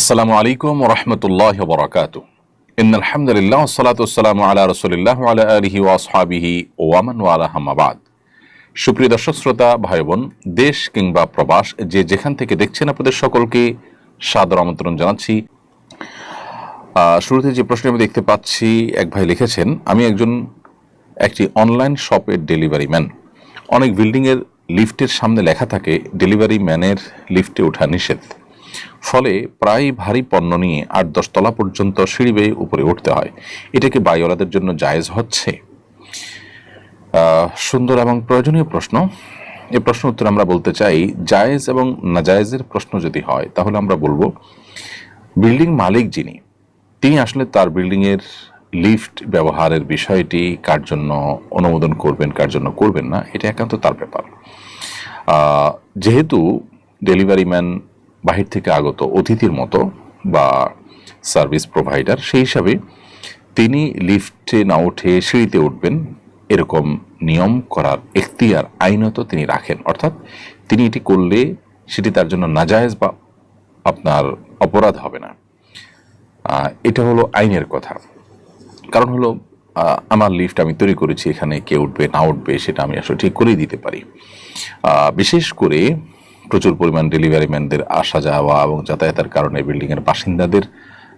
আসসালামু আলাইকুম রহমতুল্লাহ বরকাত। ইন আলহামদুলিল্লাহ সালাত আসসালামু আলা রসুলিল্লাহ আলা আলহি ওয়াসহাবিহি ওয়ামান ওয়ালা হামাবাদ সুপ্রিয় দর্শক, শ্রোতা ভাই বোন দেশ কিংবা প্রবাস, যে যেখান থেকে দেখছেন আপনাদের সকলকে সাদর আমন্ত্রণ জানাচ্ছি। শুরুতে যে প্রশ্ন আমি দেখতে পাচ্ছি, এক ভাই লিখেছেন, আমি একজন, একটি অনলাইন শপের ডেলিভারি ম্যান অনেক বিল্ডিংয়ের লিফটের সামনে লেখা থাকে ডেলিভারি ম্যানের লিফটে ওঠা নিষেধ। ফলে প্রায় ভারী পণ্য নিয়ে আট দশ তলা পর্যন্ত সিঁড়ি বেয়ে উপরে উঠতে হয়। এটা কি বাড়িওয়ালাদের জন্য জায়েজ হচ্ছে? সুন্দর এবং প্রয়োজনীয় প্রশ্ন। এ প্রশ্ন উত্তর আমরা বলতে চাই, জায়েজ এবং নাজায়েজের প্রশ্ন যদি হয়, তাহলে আমরা বলব, বিল্ডিং মালিক যিনি, তিনি আসলে তার বিল্ডিংয়ের লিফট ব্যবহারের বিষয়টি কার জন্য অনুমোদন করবেন, কার জন্য করবেন না, এটা একান্ত তার ব্যাপার। যেহেতু ডেলিভারি ম্যান বাহির থেকে আগত অতিথির মতো বা সার্ভিস প্রোভাইডার, সেই হিসাবে তিনি লিফটে না উঠে সিঁড়িতে উঠবেন এরকম নিয়ম করার এখতিয়ার আইনত তিনি রাখেন। অর্থাৎ তিনি এটি করলে সেটি তার জন্য নাজায়েজ বা আপনার অপরাধ হবে না। এটা হলো আইনের কথা। কারণ হলো আমার লিফট আমি তৈরি করেছি, এখানে কে উঠবে, না উঠবে, সেটা আমি আসলে ঠিক করেই দিতে পারি। বিশেষ করে প্রচুর পরিমাণ ডেলিভারি ম্যানদের আসা যাওয়া এবং যাতায়াতের কারণে বিল্ডিংয়ের বাসিন্দাদের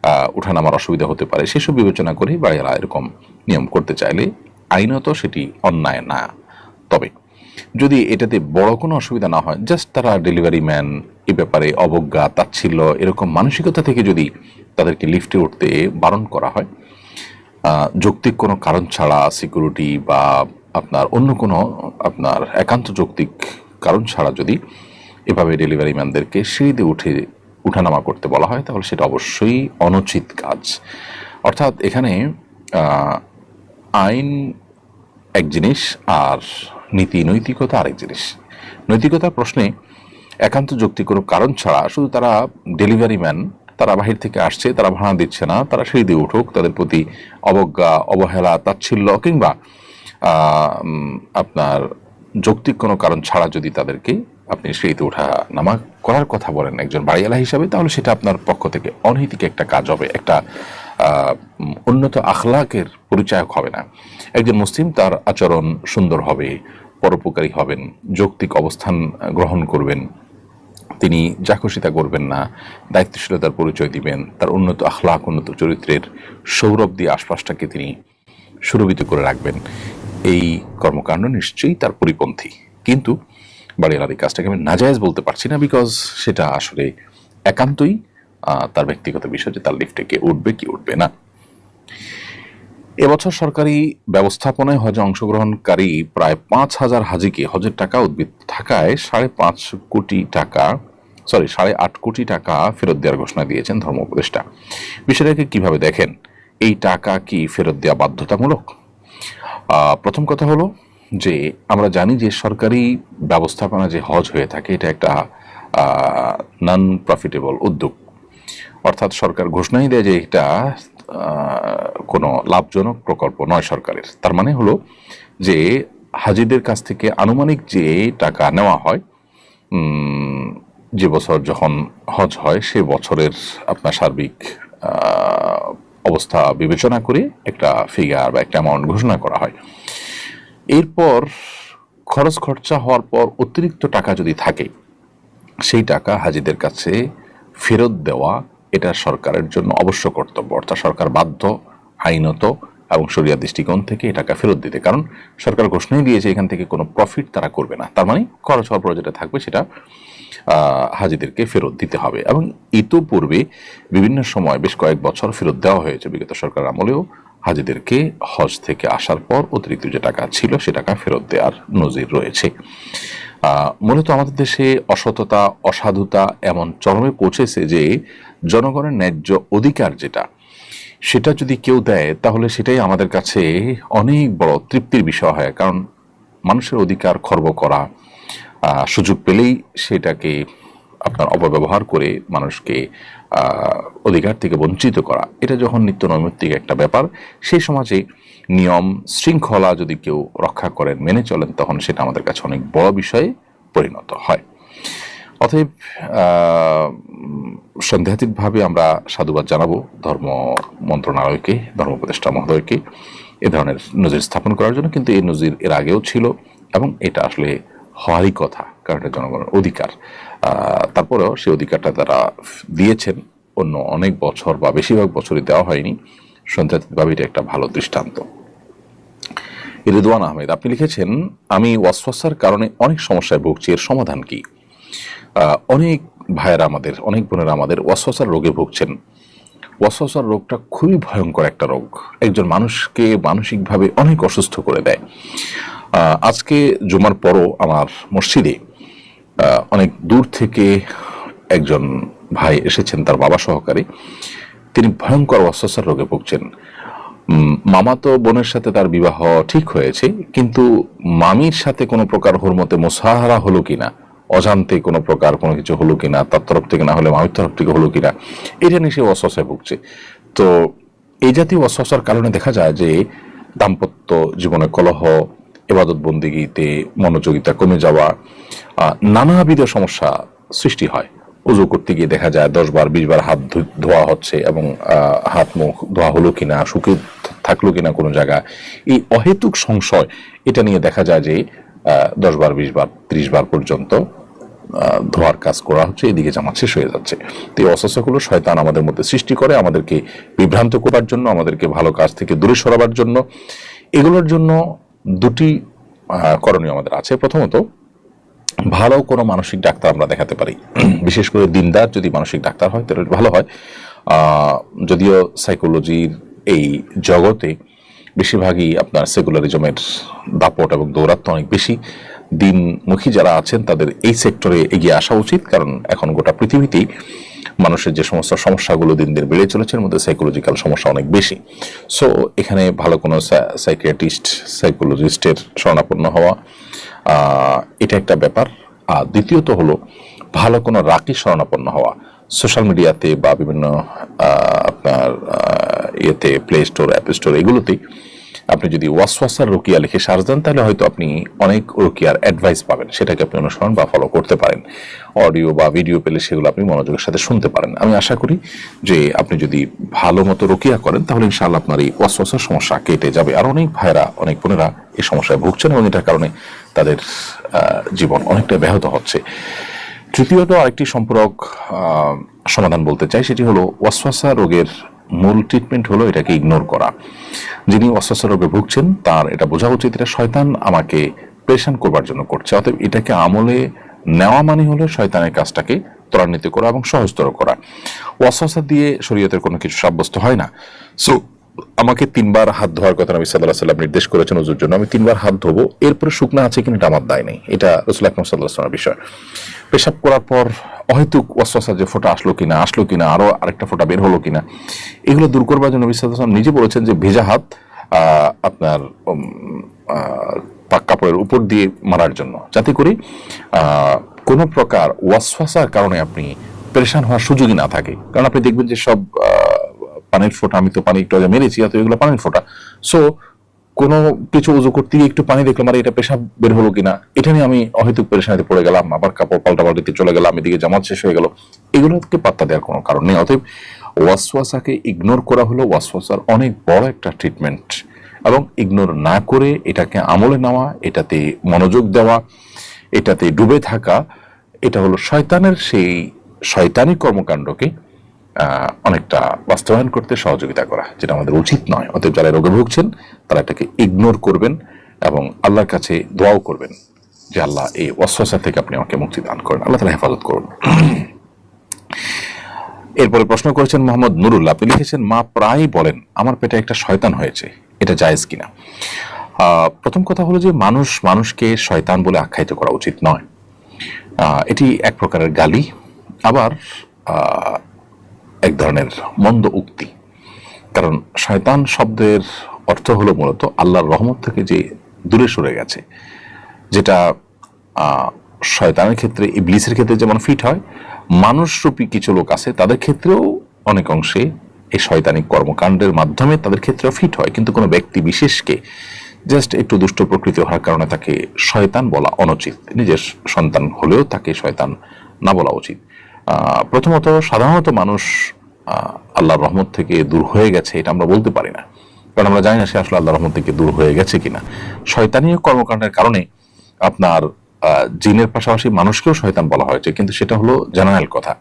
আহ, ওঠানামার অসুবিধা হতে পারে সেসব বিবেচনা করে বাড়িওয়ালা এরকম নিয়ম করতে চাইলে আইনত সেটি অন্যায় না। তবে যদি এটাতে বড় কোনো অসুবিধা না হয় জাস্ট তারা ডেলিভারি ম্যান এ ব্যাপারে অবজ্ঞা তাচ্ছিল্য এরকম মানসিকতা থেকে যদি তাদেরকে লিফটে উঠতে বারণ করা হয় যৌক্তিক কোনো কারণ ছাড়া সিকিউরিটি বা আপনার অন্য কোনো আপনার একান্ত যৌক্তিক কারণ ছাড়া যদি এভাবে ডেলিভারি ম্যানদেরকে সিঁড়িতে উঠে উঠানামা করতে বলা হয়, তাহলে সেটা অবশ্যই অনুচিত কাজ। অর্থাৎ এখানে আইন এক জিনিস আর নীতি নৈতিকতা আরেক জিনিস। নৈতিকতার প্রশ্নে একান্ত যুক্তি কোনো কারণ ছাড়া শুধু তারা ডেলিভারি ম্যান তারা বাহির থেকে আসছে, তারা ভাড়া দিচ্ছে না, তারা সিঁড়ি দিয়ে উঠুক, তাদের প্রতি অবজ্ঞা, অবহেলা, তাচ্ছিল্য কিংবা আপনার যৌক্তিক কোনো কারণ ছাড়া যদি তাদেরকে আপনি সিঁড়িতে ওঠা নামা করার কথা বলেন একজন বাড়িওয়ালা হিসাবে, তাহলে সেটা আপনার পক্ষ থেকে অনৈতিক একটা কাজ হবে, একটা উন্নত আখলাকের পরিচায়ক হবে না। একজন মুসলিম তার আচরণ সুন্দর হবে, পরোপকারী হবেন, যৌক্তিক অবস্থান গ্রহণ করবেন, তিনি যা খুশি তা করবেন না, দায়িত্বশীলতার পরিচয় দিবেন, তার উন্নত আখলাক, উন্নত চরিত্রের সৌরভ দিয়ে আশপাশটাকে তিনি সুরভিত করে রাখবেন। এই কর্মকাণ্ড নিশ্চয়ই তার পরিপন্থী। কিন্তু বাড়িওয়ালার এই কাজটাকে আমি নাজায়েজ বলতে পারছি না বিকজ সেটা আসলে একান্তই তার ব্যক্তিগত বিষয় যে তার লিফটে কে উঠবে, কি উঠবে না। এবছর সরকারি ব্যবস্থাপনায় হজে অংশগ্রহণকারী প্রায় পাঁচ হাজার হাজিকে হজের টাকা উদ্ভিদ থাকায় সাড়ে পাঁচ কোটি টাকা সরি সাড়ে আট কোটি টাকা ফেরত দেওয়ার ঘোষণা দিয়েছেন ধর্ম উপদেষ্টা। বিষয়টাকে কীভাবে দেখেন? এই টাকা কি ফেরত দেওয়া বাধ্যতামূলক? প্রথম কথা হলো যে আমরা জানি যে সরকারি ব্যবস্থাপনা যে হজ হয়ে থাকে, এটা একটা নন প্রফিটেবল উদ্যোগ। অর্থাৎ সরকার ঘোষণাই দেয় যে এটা কোনো লাভজনক প্রকল্প নয় সরকারের। তার মানে হলো যে হাজিদের কাছ থেকে আনুমানিক যে টাকা নেওয়া হয় যে বছর যখন হজ হয়, সে বছরের আপনার সার্বিক অবস্থা বিবেচনা করে একটা ফিগার বা একটা অ্যামাউন্ট ঘোষণা করা হয়। এরপর খরচ খরচা হওয়ার পর অতিরিক্ত টাকা যদি থাকে, সেই টাকা হাজিদের কাছে ফেরত দেওয়া এটা সরকারের জন্য অবশ্য কর্তব্য। অর্থাৎ সরকার বাধ্য, আইনত এবং সরিয়া দৃষ্টিকোণ থেকে এই টাকা ফেরত দিতে। কারণ সরকার ঘোষণাই দিয়েছে এখান থেকে কোনো প্রফিট তারা করবে না। তার মানে খরচ হওয়ার পর যেটা থাকবে সেটা হাজিদেরকে ফেরত দিতে হবে। এবং ইতোপূর্বে বিভিন্ন সময় বেশ কয়েক বছর ফেরত দেওয়া হয়েছে বিগত সরকার আমলেও। হাজিদেরকে হজ থেকে আসার পর অতিরিক্ত যে টাকা ছিল, সে টাকা ফেরত দেওয়ার নজির রয়েছে। মূলত আমাদের দেশে অসততা, অসাধুতা এমন চরমে পৌঁছেছে যে, জনগণের ন্যায্য অধিকার যেটা, সেটা যদি কেউ দেয়, তাহলে সেটাই আমাদের কাছে অনেক বড় তৃপ্তির বিষয় হয়। কারণ মানুষের অধিকার খর্ব করা সুযোগ পেলেই সেটাকে আপনার অপব্যবহার করে মানুষকে অধিকার থেকে বঞ্চিত করা। এটা যখন নিত্য নৈমিত্তিক একটা ব্যাপার, সেই সমাজে নিয়ম শৃঙ্খলা যদি কেউ রক্ষা করেন, মেনে চলেন, তখন সেটা আমাদের কাছে অনেক বড় বিষয়ে পরিণত হয়। অতএব সন্দেহাতীতভাবে আমরা সাধুবাদ জানাব ধর্ম মন্ত্রণালয়কে, ধর্ম উপদেষ্টা মহোদয়কে, এ ধরনের নজির স্থাপন করার জন্য, কিন্তু এই নজির এর আগেও ছিল এবং এটা আসলে হওয়ারই কথা, কারণ এটা জনগণের অধিকার। তারপরেও সেই অধিকারটা তারা দিয়েছেন। অন্য অনেক বছর বা বেশিরভাগ বছরই দেওয়া হয়নি। সন্দেহাতীতভাবে এটা একটা ভালো দৃষ্টান্ত। রিদওয়ান আহমেদ, আপনি লিখেছেন, আমি ওয়াসওয়াসার কারণে অনেক সমস্যায় ভুগছি, এর সমাধান কি? অনেক ভাইয়েরা আমাদের, অনেক বোনেরা আমাদের ওয়াসওয়াসার রোগে ভুগছেন। ওয়াসওয়াসার রোগটা খুবই ভয়ঙ্কর একটা রোগ। একজন মানুষকে মানসিকভাবে অনেক অসুস্থ করে দেয়। আজকে জুমার পরও আমার মসজিদে অনেক দূর থেকে একজন ভাই এসেছেন তার বাবা সহকারে। তিনি ভয়ঙ্কর ওয়াসওয়াসার রোগে ভুগছেন। উম, মামাতো বোনের সাথে তার বিবাহ ঠিক হয়েছে কিন্তু মামির সাথে কোনো প্রকার হরমতে মোসাহারা হলো কিনা অজান্তে কোনো প্রকার কোনো কিছু হলো কিনা তার তরফ থেকে না হলে মামির তরফ থেকে হলো কিনা এটা নিয়ে সে অস্বসায় ভুগছে। তো এই জাতীয় অস্বসার কারণে দেখা যায় যে দাম্পত্য জীবনে কলহ এবাদত বন্দিগিতে মনোযোগিতা কমে যাওয়া নানাবিধ সমস্যা সৃষ্টি হয়। উজু করতে গিয়ে দেখা যায় দশ বার, বিশ বার হাত ধোয়া হচ্ছে এবং হাত, মুখ ধোয়া হলো কিনা শুকে থাকল কিনা কোনো জায়গা এই অহেতুক সংশয়, এটা নিয়ে দেখা যায় যে দশ বার, বিশ বার, ত্রিশ বার পর্যন্ত ধোয়ার কাজ করা হচ্ছে, এদিকে জামাত শেষ হয়ে যাচ্ছে। তো এই অস্বস্যগুলো শয়তান আমাদের মধ্যে সৃষ্টি করে, আমাদেরকে বিভ্রান্ত করার জন্য, আমাদেরকে ভালো কাজ থেকে দূরে সরাবার জন্য। এগুলোর জন্য দুটি করণীয় আমাদের আছে। প্রথমত ভালো কোনো মানসিক ডাক্তার আমরা দেখাতে পারি। বিশেষ করে দিনদার যদি মানসিক ডাক্তার হয়, তাহলে ভালো হয়। যদিও সাইকোলজির এই জগতে বেশিরভাগই আপনার সেকুলারিজমের দাপট এবং দৌরাত্ম অনেক বেশি। দিনমুখী যারা আছেন, তাদের এই সেক্টরে এগিয়ে আসা উচিত। কারণ এখন গোটা পৃথিবীতেই মানুষের যে সমস্ত সমস্যাগুলো দিন দিন বেড়ে চলেছে, এর মধ্যে সাইকোলজিক্যাল সমস্যা অনেক বেশি। সো এখানে ভালো কোনো সাইকিয়াট্রিস্ট সাইকোলজিস্টের শরণাপন্ন হওয়া এটা একটা ব্যাপার। আর দ্বিতীয়ত হলো, ভালো কোনো রাকি শরণাপন্ন হওয়া। সোশ্যাল মিডিয়াতে বা বিভিন্ন আপনার ইয়েতে প্লে স্টোর অ্যাপ স্টোর এগুলোতেই আপনি যদি ওয়াসওয়াসার রুকিয়া লিখে সার্চ দেন, তাহলে হয়তো আপনি অনেক রুকিয়ার অ্যাডভাইস পাবেন। সেটাকে আপনি অনুসরণ বা ফলো করতে পারেন। অডিও বা ভিডিও পেলে সেগুলো আপনি মনোযোগের সাথে শুনতে পারেন। আমি আশা করি যে আপনি যদি ভালো মতো রুকিয়া করেন, তাহলে ইনশাআল্লাহ আপনার এই ওয়াসওয়াসার সমস্যা কেটে যাবে। আর অনেক ভাইরা অনেক বোনেরা এই সমস্যায় ভুগছেন এবং এটার কারণে তাদের জীবন অনেকটা ব্যাহত হচ্ছে। তৃতীয়ত আরেকটি সম্পর্ক সমাধান বলতে চাই, সেটি হলো ওয়াসওয়াসা রোগের মূল ট্রিটমেন্ট হলো এটাকে ইগনোর করা। যিনি ওয়াসওয়াসা রোগে ভুগছেন, তার এটা বোঝা উচিত, এটা শয়তান আমাকে প্রেশান করবার জন্য করছে। অতএব এটাকে আমলে নেওয়া মানে হলো শয়তানের কাজটাকে ত্বরান্বিত করা এবং সহজতর করা। ওয়াসওয়াসা দিয়ে শরীয়তের কোনো কিছু সাব্যস্ত হয় না। সো আমাকে তিনবার হাত ধোয়ার কথা নবী সাল্লাহ সাল্লাম নির্দেশ করেছেন ওজুর জন্য। আমি তিনবার হাত ধোবো, এরপরে শুকনা আছে কিনা এটা আমার দায় নেই। এটা রসুল আকরম সাল্লাহ সাল্লামের বিষয়। পেশাব করার পর অহেতুক ওয়াসওয়াসা যে ফোঁটা আসলো কিনা আসলো কিনা, আরও আরেকটা ফোঁটা বের হলো কিনা, এগুলো দূর করবার জন্য সাল্লাল্লাহু নিজে বলেছেন যে ভেজা হাত আপনার পাক কাপড়ের উপর দিয়ে মারার জন্য। যাতে করে কোনো প্রকার ওয়াসওয়াসার কারণে আপনি পরেশান হওয়ার সুযোগই না থাকে। কারণ আপনি দেখবেন যে সব পানির ফোঁটা, আমি তো পানি একটু আগে মেরেছি অত এগুলো পানির ফোঁটা। সো কোনো কিছু উজু করতে গিয়ে একটু পানি দেখলাম, আর এটা পেশাব বের হলো কিনা? এটা নিয়ে আমি অহেতুক পেরেশানিতে পড়ে গেলাম, আবার কাপড় পাল্টা পাল্টিতে চলে গেলাম, এদিকে জামাত শেষ হয়ে গেল। এগুলোকে পাত্তা দেওয়ার কোনো কারণ নেই, অতএব ওয়াসওয়াসাকে ইগনোর করা হলো, ওয়াসওয়াসার অনেক বড় একটা ট্রিটমেন্ট এবং ইগনোর না করে এটাকে আমলে নেওয়া, এটাতে মনোযোগ দেওয়া, এটাতে ডুবে থাকা, এটা হলো শয়তানের সেই শয়তানি কর্মকাণ্ডকে অনেকটা বাস্তবায়ন করতে সহযোগিতা করা, যেটা আমাদের উচিত নয়। অতএব যারা রোগে ভুগছেন, তারা এটাকে ইগনোর করবেন এবং আল্লাহর কাছে দোয়াও করবেন যে, আল্লাহ, এই অস্বসা থেকে আপনি আমাকে মুক্তি দান করেন। আল্লাহ তালা হেফাজত করুন। এরপরে প্রশ্ন করেছেন মোহাম্মদ নুরুল্লাহ, আপনি লিখেছেন, মা প্রায় বলেন, আমার পেটে একটা শয়তান হয়েছে, এটা জায়েজ কিনা? প্রথম কথা হলো যে, মানুষ মানুষকে শয়তান বলে আখ্যায়িত করা উচিত নয়। এটি এক প্রকারের গালি। আবার এক ধরনের মন্দ উক্তি। কারণ শয়তান শব্দের অর্থ হলো মূলত আল্লাহর রহমত থেকে যে দূরে সরে গেছে, যেটা শয়তানের ক্ষেত্রে, ইবলিসের ক্ষেত্রে যেমন ফিট হয়, মানুষরূপী কিছু লোক আছে, তাদের ক্ষেত্রেও অনেক অংশে এই শয়তানিক কর্মকাণ্ডের মাধ্যমে তাদের ক্ষেত্রেও ফিট হয়। কিন্তু কোনো ব্যক্তি বিশেষকে জাস্ট একটু দুষ্ট প্রকৃতি হওয়ার কারণে তাকে শয়তান বলা অনুচিত। নিজের সন্তান হলেও তাকে শয়তান না বলা উচিত। প্রথমত সাধারণত মানুষ আল্লাহর রহমত থেকে দূর হয়ে গেছে, এটা আমরা বলতে পারি না। কারণ আমরা জানি না সে আসলে আল্লাহর রহমত থেকে দূর হয়ে গেছে কিনা। শয়তানীয় কর্মকাণ্ডের কারণে আপনার জিনের পাশাপাশি মানুষকেও শয়তান বলা হয়েছে, কিন্তু সেটা হলো জেনারেল কথা।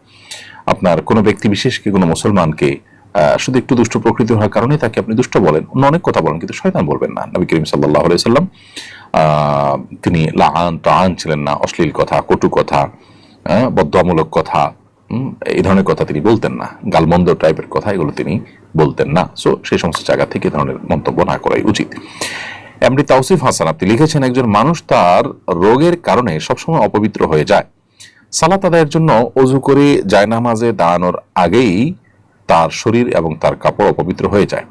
আপনার কোনো ব্যক্তি বিশেষকে কোনো মুসলমানকে শুধু একটু দুষ্ট প্রকৃতি হওয়ার কারণে তাকে আপনি দুষ্ট বলেন? অন্য অনেক কথা বলেন, কিন্তু শয়তান বলবেন না। নবী করিম সাল্লাহ সাল্লাম তিনি লাহান তাহান ছিলেন না, অশ্লীল কথা, কটু কথা আহ, বদ্ধমূলক কথা। এই ধরনের কথা তিনি বলতেন না। গালমন্দ টাইপের কথা এগুলো তিনি বলতেন না। সো সেই সমস্ত জায়গা থেকে ধরনের মন্তব্য না করাই উচিত। এমডি তাওসিফ হাসান আপনি লিখেছেন একজন মানুষ তার রোগের কারণে সবসময় অপবিত্র হয়ে যায়। সালাত আদায়ের জন্য অজু করে জায়নামাজে দাঁড়ানোর আগেই তার শরীর এবং তার কাপড় অপবিত্র হয়ে যায়।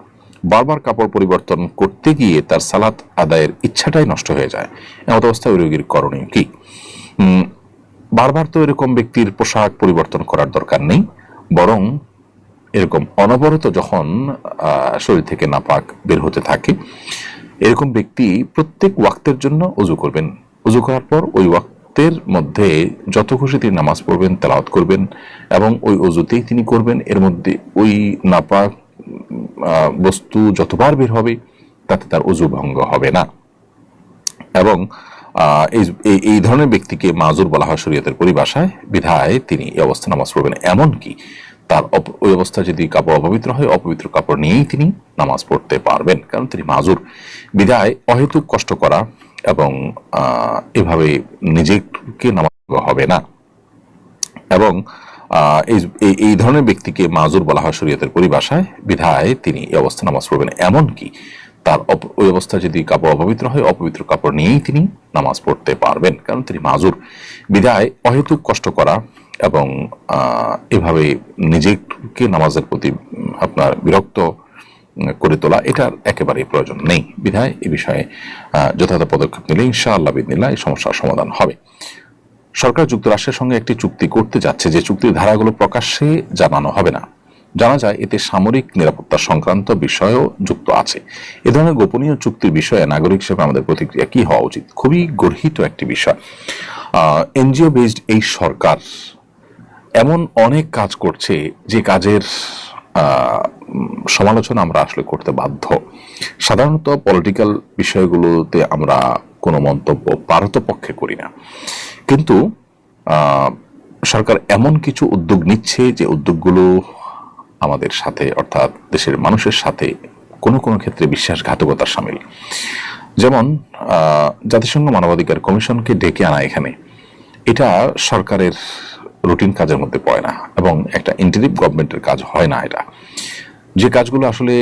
বারবার কাপড় পরিবর্তন করতে গিয়ে তার সালাত আদায়ের ইচ্ছাটাই নষ্ট হয়ে যায়। এমত অবস্থায় ওই রোগীর করণীয় কি? বারবার তো এরকম ব্যক্তির পোশাক পরিবর্তন করার দরকার নেই, বরং এরকম অনবরত যখন শরীর থেকে নাপাক বের হতে থাকে, এরকম ব্যক্তি প্রত্যেক ওয়াক্তের জন্য উজু করবেন। উজু করার পর ওই ওয়াক্তের মধ্যে যত খুশি তিনি নামাজ পড়বেন, তেলাওয়াত করবেন, এবং ওই অজুতেই তিনি করবেন। এর মধ্যে ওই নাপাক বস্তু যতবার বের হবে, তাতে তার অজু ভঙ্গ হবে না। এবং এই এই- ধরনের ব্যক্তিকে মাজুর বলা হয় শরীয়তের পরিভাষায়। বিধায় তিনি এই অবস্থা নামাজ পড়বেন। এমন কি তার ওই অবস্থা যদি কাপড় অপবিত্র হয়, অপবিত্র কাপড় নিয়েই তিনি নামাজ পড়তে পারবেন, কারণ তিনি মাজুর। বিধায় অহেতুক কষ্ট করা এবং এভাবে নিজেকে নামাজ হবে না। এবং এই এই- ধরনের ব্যক্তিকে মাজুর বলা হয় শরীয়তের পরিভাষায়। বিধায় তিনি এই অবস্থা নামাজ পড়বেন। এমন কি তার ওই অবস্থা যদি কাপড় অপবিত্র হয়, অপবিত্র কাপড় নিয়েই তিনি নামাজ পড়তে পারবেন। কারণ তিনি মাজুর। বিধায় অহেতুক কষ্ট করা এবং এভাবে নিজেকে নামাজের প্রতি আপনার বিরক্ত করে তোলা, এটার একেবারেই প্রয়োজন নেই। বিধায় এ বিষয়ে যথাযথ পদক্ষেপ নিলে ইনশাআল্লাহ বিদিনিল্লাহ এই সমস্যার সমাধান হবে। সরকার যুক্তরাষ্ট্রের সঙ্গে একটি চুক্তি করতে যাচ্ছে। যে চুক্তির ধারাগুলো প্রকাশ্যে জানানো হবে না। জানা যায় এতে সামরিক নিরাপত্তা সংক্রান্ত বিষয়ও যুক্ত আছে। এ ধরনের গোপনীয় চুক্তির বিষয়ে নাগরিক হিসেবে আমাদের প্রতিক্রিয়া কি হওয়া উচিত? খুবই গর্হিত একটি বিষয়। এনজিও বেসড এই সরকার এমন অনেক কাজ করছে যে কাজের সমালোচনা আমরা আসলে করতে বাধ্য। সাধারণত পলিটিক্যাল বিষয়গুলোতে আমরা কোনো মন্তব্য পারতপক্ষে করি না। কিন্তু সরকার এমন কিছু উদ্যোগ নিচ্ছে যে উদ্যোগগুলো আমাদের সাথে, অর্থাৎ দেশের মানুষের সাথে কোনো কোনো ক্ষেত্রে বিশ্বাসঘাতকতার সামিল। যেমন জাতিসংঘ মানবাধিকার কমিশনকে ডেকে আনা এখানে। এটা সরকারের রুটিন কাজের মধ্যে পড়ে না এবং একটা ইন্টারিম গভর্নমেন্টের কাজ হয় না এটা। যে কাজগুলো আসলে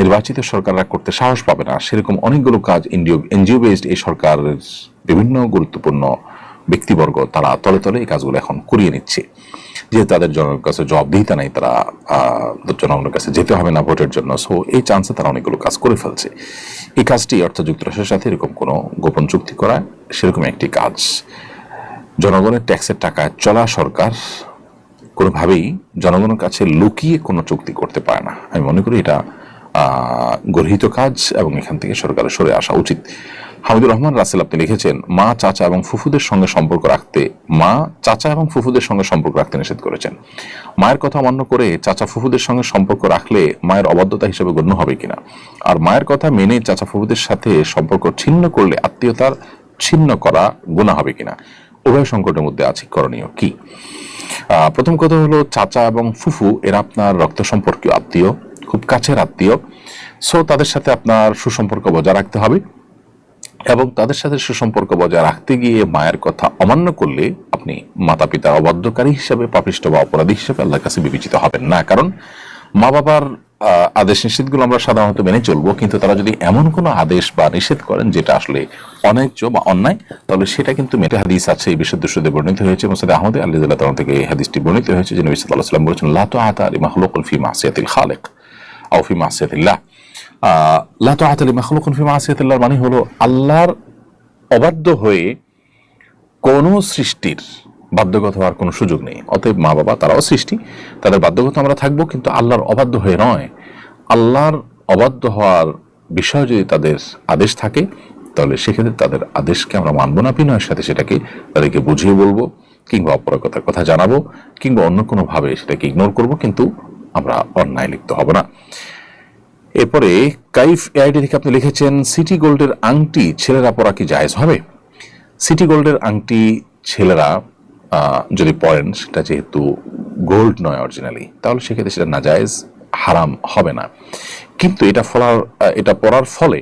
নির্বাচিত সরকাররা করতে সাহস পাবে না, সেরকম অনেকগুলো কাজ এনজিও এনজিও বেসড এই সরকারের বিভিন্ন গুরুত্বপূর্ণ ব্যক্তিবর্গ তারা তলে তলে এই কাজগুলো এখন করিয়ে নিচ্ছে। যেহেতু তাদের জনগণের কাছে জবাবদিহিতা নাই, তারা জনগণের কাছে যেতে হবে না ভোটের জন্য। সো এই চান্সে তারা অনেকগুলো কাজ করে ফেলছে। এই কাজটি অর্থাৎ যুক্তরাষ্ট্রের সাথে এরকম কোনো গোপন চুক্তি করা, সেরকম একটি কাজ। জনগণের ট্যাক্সের টাকায় চলা সরকার কোনোভাবেই জনগণের কাছে লুকিয়ে কোনো চুক্তি করতে পারে না। আমি মনে করি এটা গর্হিত কাজ এবং এখান থেকে সরকারের সরে আসা উচিত। হামিদুর রহমান রাসেল আপনি লিখেছেন, মা, চাচা এবং ফুফুদের সঙ্গে সম্পর্ক রাখতে, মা, চাচা এবং ফুফুদের সঙ্গে সম্পর্ক রাখতে নিষেধ করেছেন। মায়ের কথা অমান্য করে চাচা ফুফুদের সঙ্গে সম্পর্ক রাখলে মায়ের অবাধ্যতা হিসেবে গণ্য হবে কিনা? আর মায়ের কথা মেনে চাচা ফুফুদের সাথে সম্পর্ক ছিন্ন করলে আত্মীয়তার ছিন্ন করা গুণা হবে কিনা? উভয় সংকটের মধ্যে আছে, করণীয় কি? প্রথম কথা হলো চাচা এবং ফুফু, এরা আপনার রক্ত সম্পর্কীয় আত্মীয়, খুব কাছের আত্মীয়। সো তাদের সাথে আপনার সুসম্পর্ক বজায় রাখতে হবে। এবং তাদের সাথে সুসম্পর্ক বজায় রাখতে গিয়ে মায়ের কথা অমান্য করলে আপনি মাতা পিতার অবাধ্যকারী হিসেবে পাপিষ্ট বা অপরাধী হিসেবে আল্লাহর কাছে বিবেচিত হবেন না। কারণ মা বাবার আদেশ নিষেধগুলো আমরা সাধারণত মেনে চলবো, কিন্তু তারা যদি এমন কোনো আদেশ বা নিষেধ করেন যেটা আসলে অন্যায্য বা অন্যায়, তাহলে সেটা কিন্তু মেটে হাদিস আছে, এই বিষয়ে দুশোতে বর্ণিত হয়েছে। মোসাদ আহমদ আল্লাহ তালা থেকে এই হাদিসটি বর্ণিত হয়েছে যে নবী সাল্লাহ সাল্লাম বলেছেন লাতো আতা আলী মাহলুকুল ফি মাসিয়াতিল খালেক আও ফি মাসিয়াতিল্লাহ। ফি মাসিয়াতিল্লাহ মানে হলো আল্লাহর অবাধ্য হয়ে কোনো সৃষ্টির বাধ্যগত হওয়ার কোনো সুযোগ নেই। অতএব মা বাবা তারাও সৃষ্টি, তাদের বাধ্যগত আমরা থাকব, কিন্তু আল্লাহর অবাধ্য হয়ে নয়। আল্লাহর অবাধ্য হওয়ার বিষয়ে যদি তাদের আদেশ থাকে, তাহলে সেক্ষেত্রে তাদের আদেশকে আমরা মানব না, বিনয়ের সাথে সেটাকে তাদেরকে বুঝিয়ে বলব, কিংবা অপরাগতার কথা জানাব, কিংবা অন্য কোনোভাবে সেটাকে ইগনোর করব, কিন্তু আমরা অন্যায় লিপ্ত হব না। এরপরে কাইফ এআইডি থেকে আপনি লিখেছেন, সিটি গোল্ডের আংটি ছেলেরা পরা কি জায়েজ হবে? সিটি গোল্ডের আংটি ছেলেরা যদি পরেন, সেটা যেহেতু গোল্ড নয় অরিজিনালি, তাহলে সেক্ষেত্রে সেটা না জায়েজ হারাম হবে না। কিন্তু এটা ফলার এটা পরার ফলে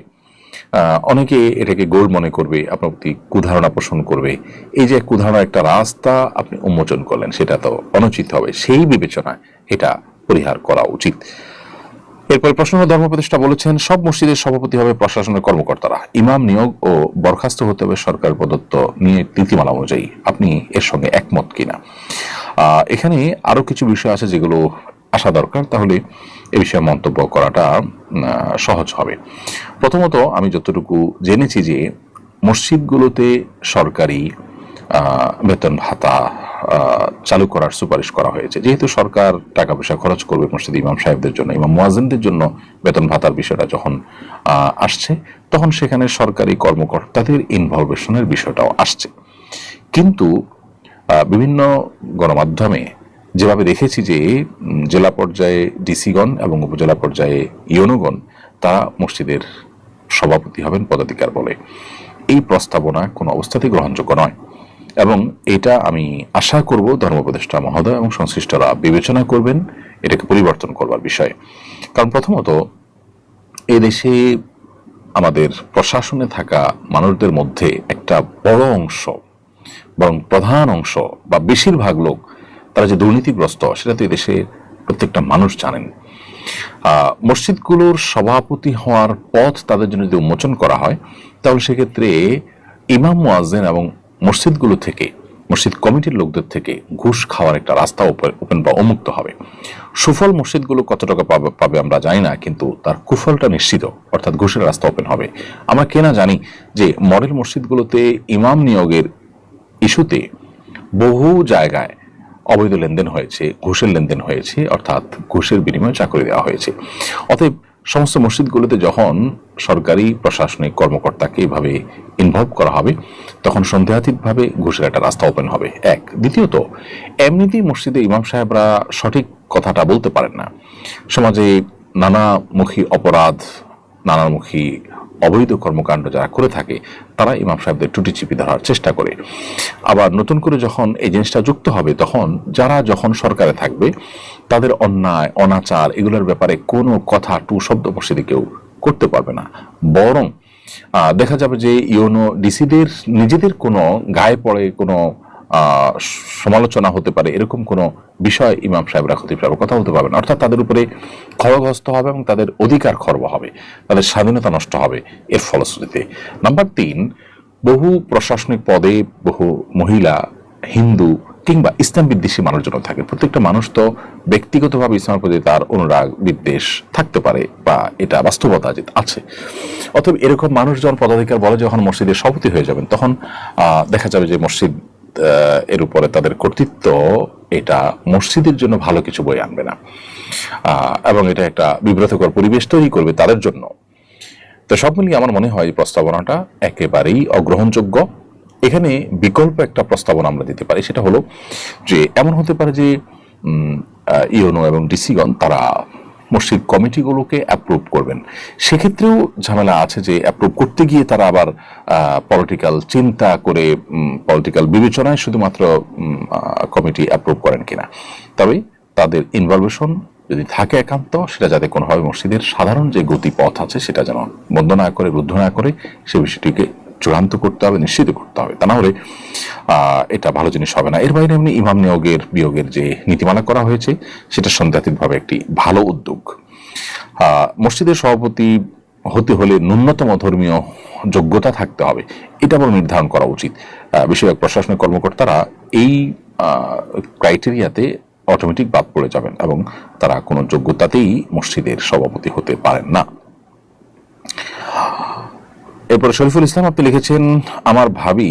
অনেকে এটাকে গোল্ড মনে করবে, আপনার প্রতি কুধারণা পোষণ করবে। এই যে কুধারণার একটা রাস্তা আপনি উন্মোচন করলেন, সেটা তো অনুচিত হবে। সেই বিবেচনায় এটা পরিহার করা উচিত। এরপর প্রশ্ন ধর্ম প্রতিষ্ঠা বলেছেন, সব মসজিদের সভাপতি হবে প্রশাসনের কর্মকর্তারা। ইমাম নিয়োগ ও বরখাস্ত হতে হবে সরকার প্রদত্ত নিয়ে নীতিমালা অনুযায়ী। আপনি এর সঙ্গে একমত কিনা? এখানে আরও কিছু বিষয় আছে যেগুলো আসা দরকার, তাহলে এ বিষয়ে মন্তব্য করাটা সহজ হবে। প্রথমত, আমি যতটুকু জেনেছি যে মসজিদগুলোতে সরকারি বেতন ভাতা চালু করার সুপারিশ করা হয়েছে। যেহেতু সরকার টাকা পয়সা খরচ করবে মসজিদ ইমাম সাহেবদের জন্য, ইমাম মুয়াজ্জিনদের জন্য বেতন ভাতার বিষয়টা যখন আসছে, তখন সেখানে সরকারি কর্মকর্তাদের ইনভলভেশনের বিষয়টাও আসছে। কিন্তু বিভিন্ন গণমাধ্যমে যেভাবে দেখেছি যে জেলা পর্যায়ে ডিসিগণ এবং উপজেলা পর্যায়ে ইয়নগণ তারা মসজিদের সভাপতি হবেন, পদাধিকার বলে। এই প্রস্তাবনা কোনো অবস্থাতেই গ্রহণযোগ্য নয়। এবং এটা আমি আশা করব ধর্ম উপদেষ্টা মহোদয় এবং সংশ্লিষ্টরা বিবেচনা করবেন, এটাকে পরিবর্তন করবার বিষয়ে। কারণ প্রথমত এদেশে আমাদের প্রশাসনে থাকা মানুষদের মধ্যে একটা বড় অংশ, বরং প্রধান অংশ বা বেশিরভাগ লোক, তারা যে দুর্নীতিগ্রস্ত, সেটা তো এদেশে প্রত্যেকটা মানুষ জানেন। মসজিদগুলোর সভাপতি হওয়ার পথ তাদের জন্য যদি উন্মোচন করা হয়, তাহলে সেক্ষেত্রে ইমাম মুয়াজ্জেন এবং মসজিদগুলো থেকে, মসজিদ কমিটির লোকদের থেকে ঘুষ খাওয়ার একটা রাস্তা ওপেন বা উন্মুক্ত হবে। সুফল মসজিদগুলো কত টাকা পাবে আমরা জানি না, কিন্তু তার কুফলটা নিশ্চিত, অর্থাৎ ঘুষের রাস্তা ওপেন হবে। আমরা কেনা জানি যে মডেল মসজিদগুলোতে ইমাম নিয়োগের ইস্যুতে বহু জায়গায় অবৈধ লেনদেন হয়েছে, ঘুষের লেনদেন হয়েছে, অর্থাৎ ঘুষের বিনিময়ে চাকরি দেওয়া হয়েছে। অতএব সমস্ত মসজিদগুলোতে যখন সরকারি প্রশাসনিক কর্মকর্তাকে এভাবে ইনভলভ করা হবে, তখন সন্দেহাতীতভাবে ঘুষের একটা রাস্তা ওপেন হবে। এক। দ্বিতীয়ত, এমনিতেই মসজিদে ইমাম সাহেবরা সঠিক কথাটা বলতে পারেন না। সমাজে নানামুখী অপরাধ, নানামুখী অবৈধ কর্মকাণ্ড যারা করে থাকে, তারা ইমাম সাহেবদের টুটি চিপি ধরার চেষ্টা করে। আবার নতুন করে যখন এই জিনিসটা যুক্ত হবে, তখন যারা যখন সরকারে থাকবে, তাদের অন্যায়, অনাচার এগুলোর ব্যাপারে কোনো কথা টু শব্দ মসজিদে কেউ করতে পারবে না। বরং দেখা যাবে যে ইউনো ডিসিদের নিজেদের কোনো গায়ে পড়ে কোনো সমালোচনা হতে পারে, এরকম কোনো বিষয় ইমাম সাহেবরা, খতিব সাহেব কথা বলতে পারবেন। অর্থাৎ তাদের উপরে খড়গস্ত হবে এবং তাদের অধিকার খর্ব হবে, তাদের স্বাধীনতা নষ্ট হবে এর ফলশ্রুতিতে। নাম্বার তিন, বহু প্রশাসনিক পদে বহু মহিলা, হিন্দু কিংবা ইসলাম বিদ্বেষী মানুষজন থাকে। প্রত্যেকটা মানুষ তো ব্যক্তিগতভাবে ইসলামের প্রতি তার অনুরাগ, বিদ্বেষ থাকতে পারে বা এটা বাস্তবতা আছে। অতএব এরকম মানুষজন পদাধিকার বলে যখন মসজিদের সভাপতি হয়ে যাবেন, তখন দেখা যাবে যে মসজিদ এর উপরে তাদের কর্তৃত্ব, এটা মসজিদের জন্য ভালো কিছু বই আনবে না। এবং এটা একটা বিব্রতকর পরিবেশ তৈরি করবে তাদের জন্য। তো সব মিলিয়ে আমার মনে হয় এই প্রস্তাবনাটা একেবারেই অগ্রহণযোগ্য। এখানে বিকল্প একটা প্রস্তাবনা আমরা দিতে পারি, সেটা হলো যে, এমন হতে পারে যে ইওনো এবং ডিসিগণ তারা মসজিদ কমিটিগুলোকে অ্যাপ্রুভ করবেন। সেক্ষেত্রেও ঝামেলা আছে যে অ্যাপ্রুভ করতে গিয়ে তারা আবার পলিটিক্যাল চিন্তা করে পলিটিক্যাল বিবেচনায় শুধুমাত্র কমিটি অ্যাপ্রুভ করেন কিনা। তবে তাদের ইনভলভেশন যদি থাকে একান্ত, সেটা যাতে কোনোভাবে মসজিদের সাধারণ যে গতিপথ আছে সেটা যেন বন্ধ না করে, রুদ্ধ না করে, সে বিষয়টিকে চূড়ান্ত করতে হবে, নিশ্চিত করতে হবে। তা না হলে এটা ভালো জিনিস হবে না। এর বাইরে এমনি ইমাম নিয়োগের, বিয়োগের যে নীতিমালা করা হয়েছে, সেটা সন্দেহাতীতভাবে একটি ভালো উদ্যোগ। মসজিদের সভাপতি হতে হলে ন্যূনতম ধর্মীয় যোগ্যতা থাকতে হবে। এটা বড় নির্ধারণ করা উচিত। বিষয়ক প্রশাসনিক কর্মকর্তারা এই ক্রাইটেরিয়াতে অটোমেটিক বাদ পড়ে যাবেন এবং তারা কোনো যোগ্যতাতেই মসজিদের সভাপতি হতে পারেন না। এরপরে শরীফুল ইসলাম, আপনি লিখেছেন, আমার ভাবি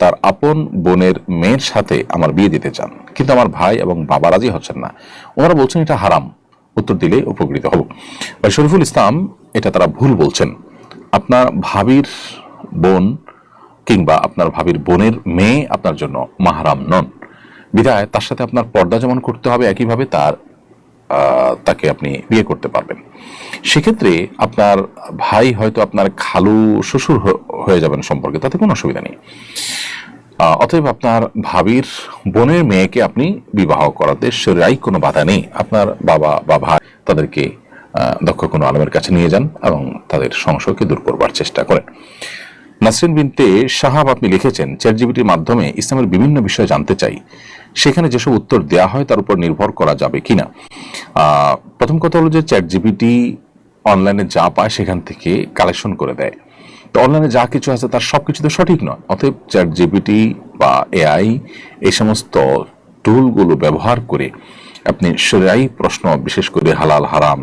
তার আপন বোনের মেয়ের সাথে আমার বিয়ে দিতে চান, কিন্তু আমার ভাই এবং বাবা রাজি হচ্ছেন না। ওনারা বলছেন, এটা হারাম। উত্তর দিলে উপকৃত হব। ভাই শরীফুল ইসলাম, এটা তারা ভুল বলছেন। আপনার ভাবির বোন কিংবা আপনার ভাবির বোনের মেয়ে আপনার জন্য মাহারাম নন। বিধায় তার সাথে আপনার পর্দা যেমন করতে হবে, একইভাবে তার তাকে আপনি বিয়ে করতে পারবেন। সেক্ষেত্রে আপনার ভাই হয়তো আপনার খালু শ্বশুর হয়ে যাবেন সম্পর্কে, তাতে কোনো অসুবিধা নেই। অতএব আপনার ভাবির বোনের মেয়েকে আপনি বিবাহ করাতে শরীরাই কোনো বাধা নেই। আপনার বাবা বা ভাই তাদেরকে দক্ষ কোনো আলমের কাছে নিয়ে যান এবং তাদের সংশয়কে দূর করবার চেষ্টা করেন। নাসরিন বিনতে সাহাব আপনি লিখেছেন চ্যাট জিবিটির মাধ্যমে ইসলামের বিভিন্ন বিষয় জানতে চাই। সেখানে যেসব উত্তর দেওয়া হয় তার উপর নির্ভর করা যাবে কিনা। প্রথম কথা হলো যে চ্যাট জিবিটি অনলাইনে যা পায় সেখান থেকে কালেকশন করে দেয়। তো অনলাইনে যা কিছু আছে তার সব কিছু তো সঠিক নয়। অতএব চ্যাট জিপিটি বা এআই এই সমস্ত টুলগুলো ব্যবহার করে আপনি সেরাই প্রশ্ন, বিশেষ করে হালাল, হারাম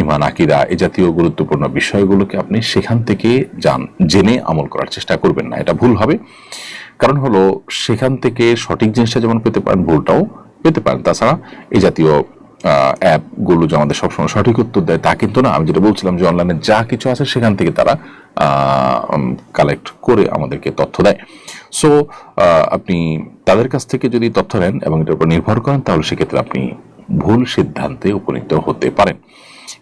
ইমান আকিরা এ জাতীয় গুরুত্বপূর্ণ বিষয়গুলোকে আপনি সেখান থেকে যান, জেনে আমল করার চেষ্টা করবেন না। এটা ভুল হবে। কারণ হলো, সেখান থেকে সঠিক জিনিসটা যেমন পেতে পারেন, ভুলটাও পেতে পারেন। তাছাড়া এই জাতীয় অ্যাপগুলো যে আমাদের সবসময় সঠিক উত্তর দেয় তা কিন্তু না। আমি যেটা বলছিলাম যে অনলাইনে যা কিছু আছে, সেখান থেকে তারা কালেক্ট করে আমাদেরকে তথ্য দেয়। সো আপনি তাদের কাছ থেকে যদি তথ্য নেন এবং এটার উপর নির্ভর করেন, তাহলে সেক্ষেত্রে আপনি ভুল সিদ্ধান্তে উপনীত হতে পারেন।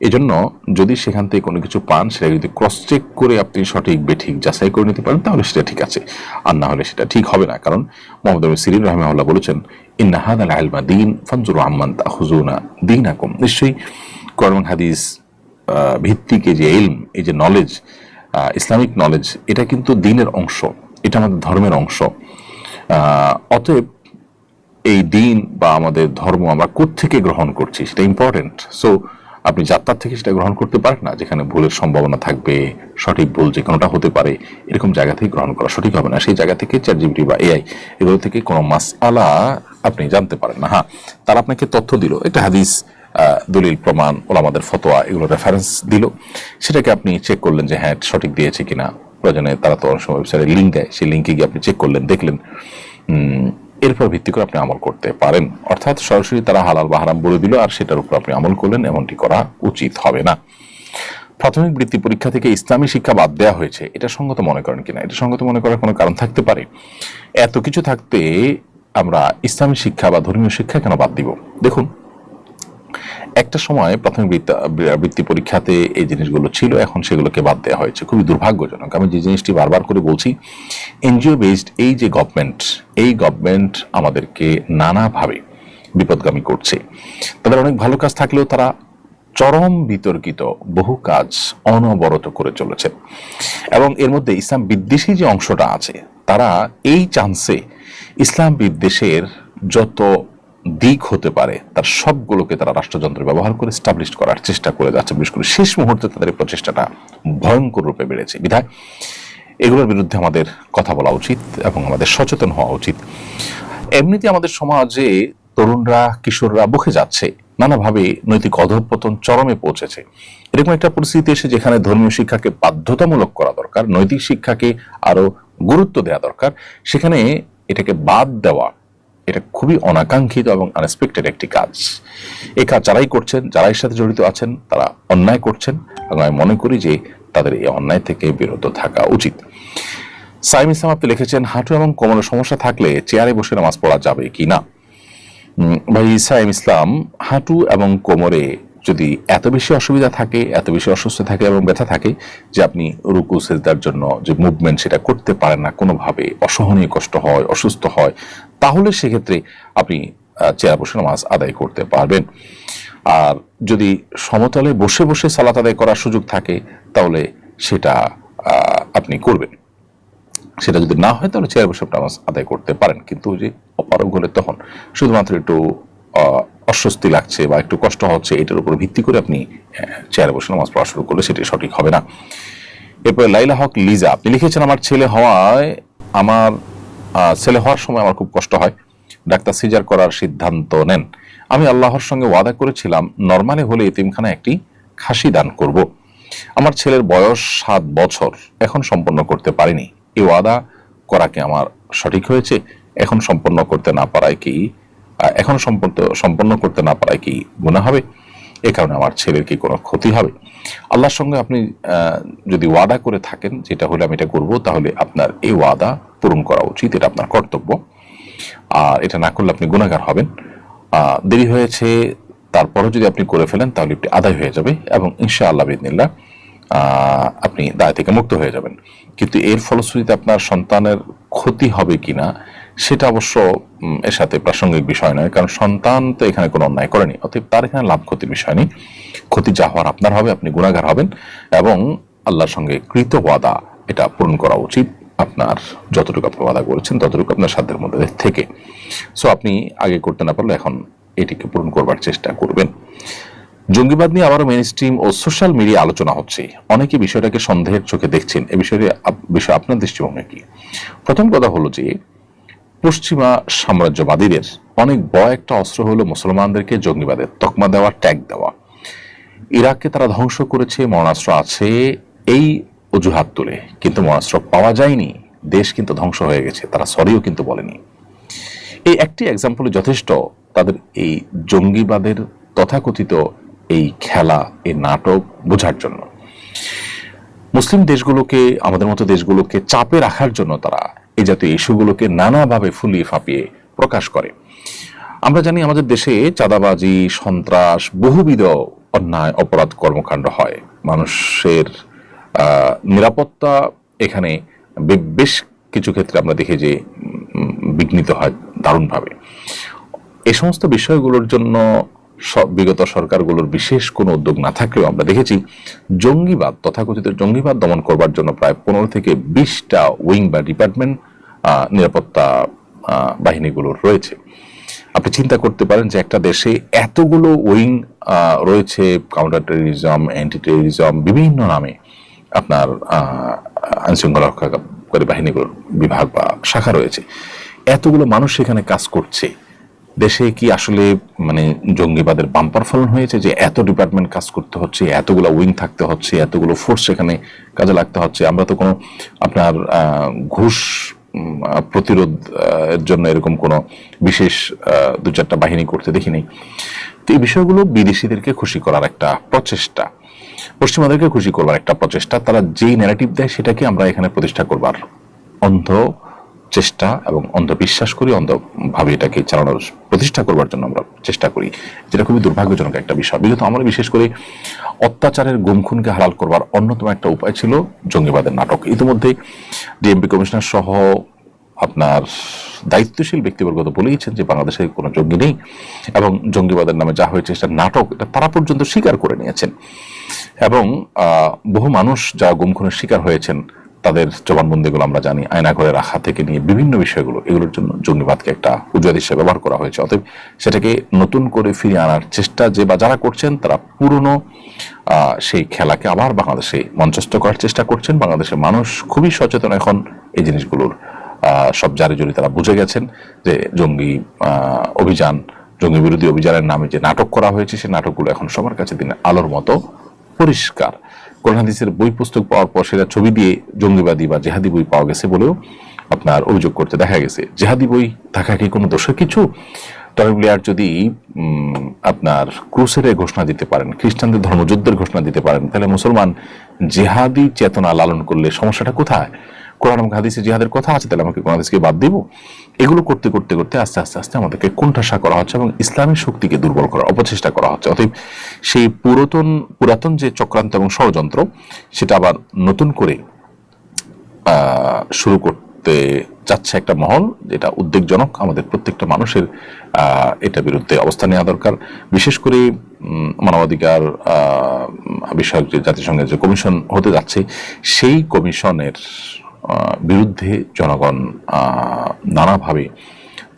এজন্য যদি সেখান থেকে কোনো কিছু পান, সেটা যদি ক্রস চেক করে আপনি সঠিক বেঠিক যাচাই করে নিতে পারেন, তাহলে সেটা ঠিক আছে। আর না হলে সেটা ঠিক হবে না, কারণ মোহাম্মদ আবু সিরিন রহমাউল্লাহ বলেছেন ইন্নাহাদ আল আলমা দিন ফঞ্জুর আহমান তাহুজুনা দিন আকুম নিশ্চয়ই করমান হাদিস ভিত্তিক যে ইলম, এই যে নলেজ ইসলামিক নলেজ এটা কিন্তু দিনের অংশ, এটা আমাদের ধর্মের অংশ। অতএব এই দিন বা আমাদের ধর্ম আমরা কোত্থেকে গ্রহণ করছি, সেটা ইম্পর্টেন্ট সো আপনি যাত্রার থেকে সেটা গ্রহণ করতে পারেন না, যেখানে ভুলের সম্ভাবনা থাকবে, সঠিক ভুল যে কোনোটা হতে পারে, এরকম জায়গা থেকে গ্রহণ করা সঠিক হবে না। সেই জায়গা থেকে চ্যাট জিবিটি বা এআই এগুলো থেকে কোনো মাস আলা আপনি জানতে পারেন না। হ্যাঁ তারা আপনাকে তথ্য দিল, একটা হাদিস দলিল, প্রমাণ, ওলামাদের ফতোয়া, এগুলো রেফারেন্স দিল। সেটাকে আপনি চেক করলেন যে হ্যাঁ সঠিক দিয়েছে কিনা। প্রয়োজনে তারা তো অনেক সময় ওয়েবসাইটে লিঙ্ক দেয়, সেই লিঙ্কে গিয়ে আপনি চেক করলেন, দেখলেন। এরপর ভিত্তি করে আপনি আমল করতে পারেন। অর্থাৎ সরাসরি তারা হালাল বা হারাম বলে দিল, আর সেটার উপর আপনি আমল করলেন, এমনটি করা উচিত হবে না। প্রাথমিক বৃত্তি পরীক্ষা থেকে ইসলামী শিক্ষা বাদ দেওয়া হয়েছে। এটা সঙ্গত মনে করেন কিনা? এটা সঙ্গত মনে করার কোনো কারণ থাকতে পারে। এত কিছু থাকতে আমরা ইসলামী শিক্ষা বা ধর্মীয় শিক্ষা কেন বাদ দিব? দেখুন একটা সময় প্রাথমিক বৃত্তি পরীক্ষাতে এই জিনিসগুলো ছিল, এখন সেগুলোকে বাদ দেওয়া হয়েছে। খুবই দুর্ভাগ্যজনক। আমি যে জিনিসটি বারবার করে বলছি এনজিও বেসড এই যে গভর্নমেন্ট, এই গভর্নমেন্ট আমাদেরকে নানাভাবে বিপদগামী করছে। তাদের অনেক ভালো কাজ থাকলেও তারা চরম বিতর্কিত বহু কাজ অনবরত করে চলেছে। এবং এর মধ্যে ইসলাম বিদ্বেষী যে অংশটা আছে, তারা এই চান্সে ইসলাম বিদ্বেষের যত দিক হতে পারে, তার সবগুলোকে তারা রাষ্ট্রযন্ত্র ব্যবহার করে স্টাবলিশ করার চেষ্টা করে যাচ্ছে। বিশেষ করে শেষ মুহূর্তে তাদের প্রচেষ্টাটা ভয়ঙ্কর রূপে বেড়েছে। বিধায়, এগুলোর বিরুদ্ধে আমাদের কথা বলা উচিত এবং আমাদের সচেতন হওয়া উচিত। এমনিতে আমাদের সমাজে তরুণরা, কিশোররা বুকে যাচ্ছে, নানাভাবে নৈতিক অধঃপতন চরমে পৌঁছেছে। এরকম একটা পরিস্থিতি এসে যেখানে ধর্মীয় শিক্ষাকে বাধ্যতামূলক করা দরকার, নৈতিক শিক্ষাকে আরও গুরুত্ব দেওয়া দরকার, সেখানে এটাকে বাদ দেওয়া এটা খুবই অনাকাঙ্ক্ষিত এবং আনএক্সপেক্টেড একটি কাজ। এই কাজ যারাই করছেন, যারাই সাথে জড়িত আছেন, তারা অন্যায় করছেন এবং আমি মনে করি যে তাদের এই অন্যায় থেকে বিরত থাকা উচিত। সাইম ইসলাম আপনি লিখেছেন, হাঁটু এবং কোমরের সমস্যা থাকলে চেয়ারে বসে নামাজ পড়া যাবে কি না? ভাই সাইম ইসলাম, হাঁটু এবং কোমরে যদি এত বেশি অসুবিধা থাকে, এত বেশি অসুস্থ থাকে এবং ব্যথা থাকে যে আপনি রুকু, সেজদার জন্য যে মুভমেন্ট সেটা করতে পারেন না, কোনোভাবে অসহনীয় কষ্ট হয়, অসুস্থ হয়, তাহলে সেক্ষেত্রে আপনি চেয়ার বসে নামাজ আদায় করতে পারবেন। আর যদি সমতলে বসে বসে সালাত আদায় করার সুযোগ থাকে, তাহলে সেটা আপনি করবেন। সেটা যদি না হয়, তাহলে চেয়ার বসে নামাজ আদায় করতে পারেন। কিন্তু যে অপারগ হলে তখন শুধুমাত্র একটু অস্বস্তি লাগছে বা একটু কষ্ট হচ্ছে, এটার উপর ভিত্তি করে আপনি চেয়ারে বসে নামাজ পড়া শুরু করলে সেটি সঠিক হবে না। এরপরে লাইলা হক লিজা, আপনি লিখেছেন, আমার ছেলে হওয়ায়, আমার ছেলে হওয়ার সময় আমার খুব কষ্ট হয়। ডাক্তার সিজার করার সিদ্ধান্ত নেন। আমি আল্লাহর সঙ্গে ওয়াদা করেছিলাম, নর্মালি হলে এতিমখানা একটি খাসি দান করব। আমার ছেলের বয়স সাত বছর, এখন সম্পন্ন করতে পারিনি। এই ওয়াদা করাকে আমার সঠিক হয়েছে? এখন সম্পন্ন করতে না পারায় কি এখন সম্পন্ন সম্পন্ন করতে না পারায় কি গুণা হবে? এ কারণে আমার ছেলের কি কোনো ক্ষতি হবে? আল্লাহর সঙ্গে আপনি যদি ওয়াদা করে থাকেন যেটা হলে আমি এটা করব তাহলে আপনার এই ওয়াদা পূরণ করা উচিত এটা আপনার কর্তব্য। আর এটা না করলে আপনি গুণাগার হবেন। দেরি হয়েছে তারপরও যদি আপনি করে ফেলেন তাহলে একটি আদায় হয়ে যাবে এবং ইনশা আল্লাহ বিদিনিল্লাহ আহ, আপনি দায় থেকে মুক্ত হয়ে যাবেন। কিন্তু এর ফলশ্রুতিতে আপনার সন্তানের ক্ষতি হবে কিনা সেটা অবশ্য এর সাথে প্রাসঙ্গিক বিষয় নয়, কারণ সন্তান তো এখানে কোনো অন্যায় করেনি, অতএব তার এখানে লাভ ক্ষতির বিষয় নেই। ক্ষতি যা হওয়ার আপনার হবে, আপনি গুণাগার হবেন, এবং আল্লাহর সঙ্গে কৃত ওয়াদা, এটা পূরণ করা উচিত আপনার, যতটুকু আপনি ওয়াদা করেছেন, ততটুকু আপনার সাধ্যের মধ্যে থেকে। সো আপনি আগে করতে না পারলে এখন এটিকে পূরণ করবার চেষ্টা করবেন। জঙ্গিবাদ নিয়ে আবারও মেন স্ট্রিম ও সোশ্যাল মিডিয়া আলোচনা হচ্ছে। অনেকে বিষয়টাকে সন্দেহের চোখে দেখছেন। এ বিষয়ে বিষয়ে আপনার দৃষ্টিভঙ্গি কি? প্রথম কথা হলো যে পশ্চিমা সাম্রাজ্যবাদীদের। অনেক বড় একটা অস্ত্র হলো মুসলমানদেরকে জঙ্গিবাদের তকমা দেওয়া, ট্যাগ দেওয়া। ইরাককে তারা ধ্বংস করেছে, মরণাস্ত্র আছে এই অজুহাত তুলে। কিন্তু মরণাস্ত্র পাওয়া যায়নি, দেশ কিন্তু ধ্বংস হয়ে গেছে, তারা সরিও কিন্তু বলেনি। এই একটি এক্সাম্পল যথেষ্ট, তাদের এই জঙ্গিবাদের তথাকথিত এই খেলা, এই নাটক বোঝার জন্য। মুসলিম দেশগুলোকে, আমাদের মতো দেশগুলোকে চাপে রাখার জন্য তারা এই জাতীয় ইস্যুগুলোকে নানাভাবে ফুলিয়ে ফাঁপিয়ে প্রকাশ করে। আমরা জানি আমাদের দেশে চাঁদাবাজি, সন্ত্রাস বহুবিধ অন্যায় অপরাধ কর্মকাণ্ড হয়। মানুষের নিরাপত্তা এখানে বেশ কিছু ক্ষেত্রে আমরা দেখি যে বিঘ্নিত হয় দারুণভাবে। এই সমস্ত বিষয়গুলোর জন্য বিগত সরকারগুলোর বিশেষ কোনো উদ্যোগ না থাকলেও আমরা দেখেছি জঙ্গিবাদ, তথাকথিত জঙ্গিবাদ দমন করবার জন্য প্রায় পনেরো থেকে বিশটা উইং বা ডিপার্টমেন্ট নিরাপত্তা বাহিনীগুলোর রয়েছে। আপনি চিন্তা করতে পারেন যে একটা দেশে এতগুলো উইং রয়েছে কাউন্টার টেরিজম অ্যান্টি টেরিজম বিভিন্ন নামে আপনার আইন শৃঙ্খলা রক্ষাকারী বাহিনীগুলোর বিভাগ বা শাখা রয়েছে। এতগুলো মানুষ সেখানে কাজ করছে। দেশে কি আসলে মানে জঙ্গিবাদের বাম্পার ফলন হয়েছে যে এত ডিপার্টমেন্ট কাজ করতে হচ্ছে, এতগুলো উইং থাকতে হচ্ছে, এতগুলো ফোর্স সেখানে কাজে লাগতে হচ্ছে? আমরা তো কোনো আপনার ঘুষ প্রতিরোধ এর জন্য এরকম কোনো বিশেষ দু চারটা বাহিনী করতে দেখিনি। তো এই বিষয়গুলো বিদেশিদেরকে খুশি করার একটা প্রচেষ্টা, পশ্চিমাদেরকে খুশি করবার একটা প্রচেষ্টা, তারা যেই ন্যারেটিভ দেয় সেটাকে আমরা এখানে প্রতিষ্ঠা করবার অন্ধ চেষ্টা এবং অন্ধবিশ্বাস করি অন্ধভাবে এটাকে চালানোর প্রতিষ্ঠা করবার জন্য আমরা চেষ্টা করি, যেটা খুবই দুর্ভাগ্যজনক একটা বিষয়। বিগত আমরা বিশেষ করে অত্যাচারের গুমখুনকে হালাল করবার অন্যতম একটা উপায় ছিল জঙ্গিবাদের নাটক। ইতিমধ্যে ডিএমপি কমিশনার সহ আপনার দায়িত্বশীল ব্যক্তিবর্গ তো বলেইছেন যে বাংলাদেশে কোনো জঙ্গি নেই এবং জঙ্গিবাদের নামে যা হয়েছে সেটা নাটক, এটা তারা পর্যন্ত স্বীকার করে নিয়েছেন। এবং বহু মানুষ যা গুমখুনের শিকার হয়েছেন তাদের জবানবন্দিগুলো আমরা জানি, আয়না করে রাখা থেকে নিয়ে বিভিন্ন বিষয়গুলো, এগুলোর জন্য জঙ্গিবাদকে একটা উজ্জ্বল হিসেবে ব্যবহার করা হয়েছে। অতএব সেটাকে নতুন করে ফিরিয়ে আনার চেষ্টা যে বা যারা করছেন, তারা পুরনো সেই খেলাকে আবার বাংলাদেশে মঞ্চস্থ করার চেষ্টা করছেন। বাংলাদেশের মানুষ খুবই সচেতন এখন এই জিনিসগুলোর সব জারি জড়ি তারা বুঝে গেছেন যে জঙ্গি অভিযান, জঙ্গি বিরোধী অভিযানের নামে যে নাটক করা হয়েছে, সেই নাটকগুলো এখন সবার কাছে দিনে আলোর মতো পরিষ্কার। কোরআন হাদিসের বই পুস্তক পাওয়ার পর সেটা ছবি দিয়ে জঙ্গিবাদী বা জেহাদি বই পাওয়া গেছে বলেও আপনার অভিযোগ করতে দেখা গেছে। জেহাদি বই থাকা কি কোনো দোষের কিছু? টনি ব্লেয়ার যদি আপনার ক্রুসের ঘোষণা দিতে পারেন, খ্রিস্টানদের ধর্মযুদ্ধের ঘোষণা দিতে পারেন, তাহলে মুসলমান জেহাদি চেতনা লালন করলে সমস্যাটা কোথায়? কোরআন হাদিসে জিহাদের কথা আছে, তাহলে আমাকে কোরআন হাদিসকে বাদ দিব। এগুলো করতে করতে করতে আস্তে আস্তে আস্তে আমাদেরকে কোণঠাসা করা হচ্ছে এবং ইসলামী শক্তিকে দুর্বল করার অপচেষ্টা করা হচ্ছে। অতএব সেই পুরাতন পুরাতন যে চক্রান্ত এবং ষড়যন্ত্র, সেটা আবার নতুন করে শুরু করতে যাচ্ছে একটা মহল, যেটা উদ্বেগজনক। আমাদের প্রত্যেকটা মানুষের এটা বিরুদ্ধে অবস্থান নেওয়া দরকার। বিশেষ করে মানবাধিকার বিষয়ক যে জাতিসংঘের যে কমিশন হতে যাচ্ছে, সেই কমিশনের বিরুদ্ধে জনগণ নানাভাবে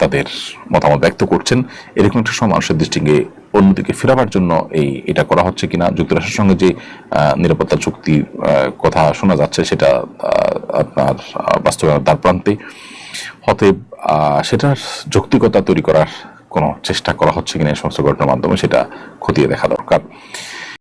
তাদের মতামত ব্যক্ত করছেন। এরকম একটা সময় মানুষের দৃষ্টিকে অন্যদিকে ফেরাবার জন্য এই এটা করা হচ্ছে কিনা, যুক্তরাষ্ট্রের সঙ্গে যে নিরাপত্তা চুক্তি কথা শোনা যাচ্ছে সেটা আপনার বাস্তবায়নের দ্বার প্রান্তে। অতএব সেটার যৌক্তিকতা তৈরি করার কোনো চেষ্টা করা হচ্ছে কিনা এই সমস্ত ঘটনার মাধ্যমে সেটা খতিয়ে দেখা দরকার।